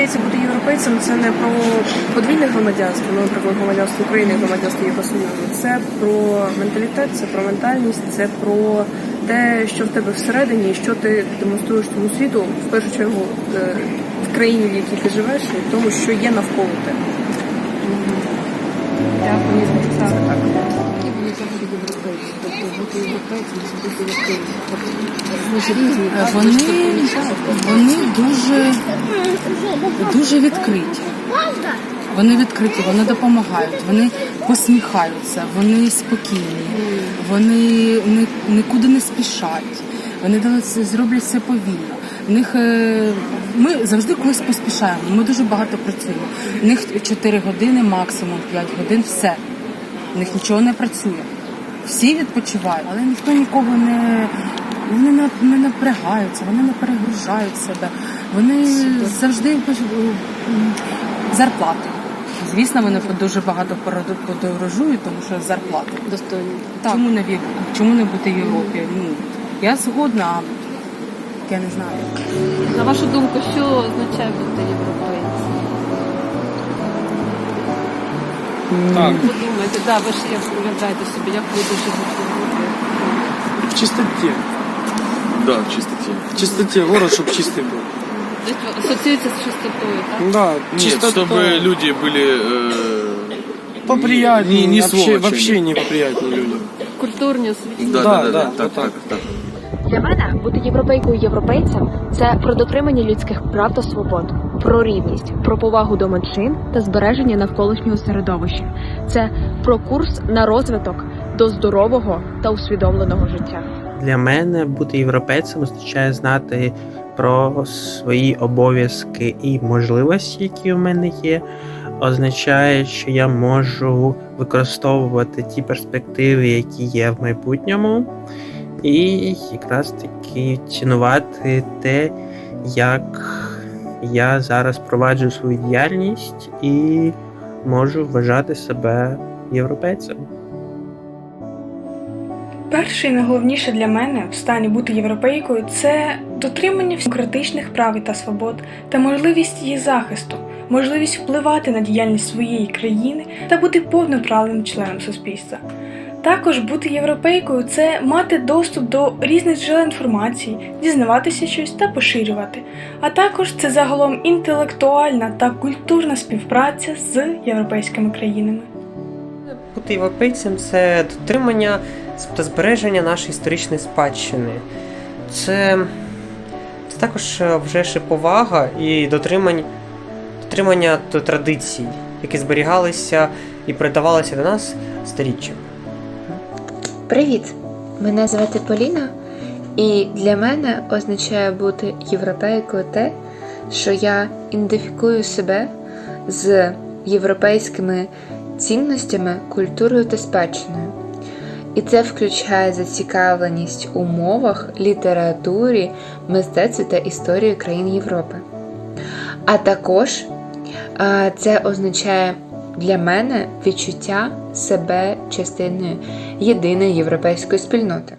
Здається, бути європейцем це не про подвійне громадянство, наприклад, громадянство України, громадянство Євросоюзу. Це про менталітет, це про ментальність, це про те, що в тебе всередині, що ти демонструєш тому світу, в першу чергу е, в країні, в якій ти живеш, і тому, що є навколо тебе. Дякую, мені здається, саме так. Які були заходи європейці? Тобто бути це. Вони так? Вони, дуже, дуже відкриті. Вони відкриті, вони допомагають, вони посміхаються, вони спокійні, вони нікуди не спішать, вони зроблять все повільно. В них е, ми завжди когось поспішаємо. Ми дуже багато працюємо. У них 4 години, максимум 5 годин, все. У них нічого не працює. Всі відпочивають, але ніхто нікого не, вони не, напрягаються, вони не перегружають себе. Вони завжди зарплати. Звісно, вони дуже багато подорожують, тому що зарплати. Достойні. Чому не вік? Чому не бути в Європі? Ну я згодна, я не знаю. На вашу думку, що означає бути європейцем? Так, Подумайте, да, ви ж як уявляєте собі, як люди живуть в Європі. в чистоте. Да, в чистоте. В чистоте, город, чтобы чистый был. Тобто Асоціюється з чистотою, так? Да, Нет, чистота. чтобы люди были э, Поприятнее, Не- не вообще, сволочи. вообще не поприятнее люди. Культурні освіті. да, Да, да, да, да, так, вот так, так. так. Для мене бути європейкою європейцем це про дотримання людських прав та свобод, про рівність, про повагу до меншин та збереження навколишнього середовища. Це про курс на розвиток до здорового та усвідомленого життя. Для мене бути європейцем означає знати про свої обов'язки і можливості, які у мене є. Означає, що я можу використовувати ті перспективи, які є в майбутньому, і якраз таки цінувати те, як я зараз проваджу свою діяльність і можу вважати себе європейцем. Перше і найголовніше для мене в стані бути європейкою це дотримання демократичних прав та свобод та можливість її захисту, можливість впливати на діяльність своєї країни та бути повноправним членом суспільства. Також бути європейкою це мати доступ до різних джерел інформації, дізнаватися щось та поширювати. А також це загалом інтелектуальна та культурна співпраця з європейськими країнами. Бути європейцем це дотримання та збереження нашої історичної спадщини. Це, це також е, вже і повага і дотримання, дотримання до традицій, які зберігалися і передавалися до нас сторіччями. Привіт! Мене звати Поліна, і для мене означає бути європейкою те, що я ідентифікую себе з європейськими цінностями, культурою та спадщиною. І це включає зацікавленість у мовах, літературі, мистецтві та історії країн Європи. А також це означає для мене відчуття себе частиною єдиної європейської спільноти.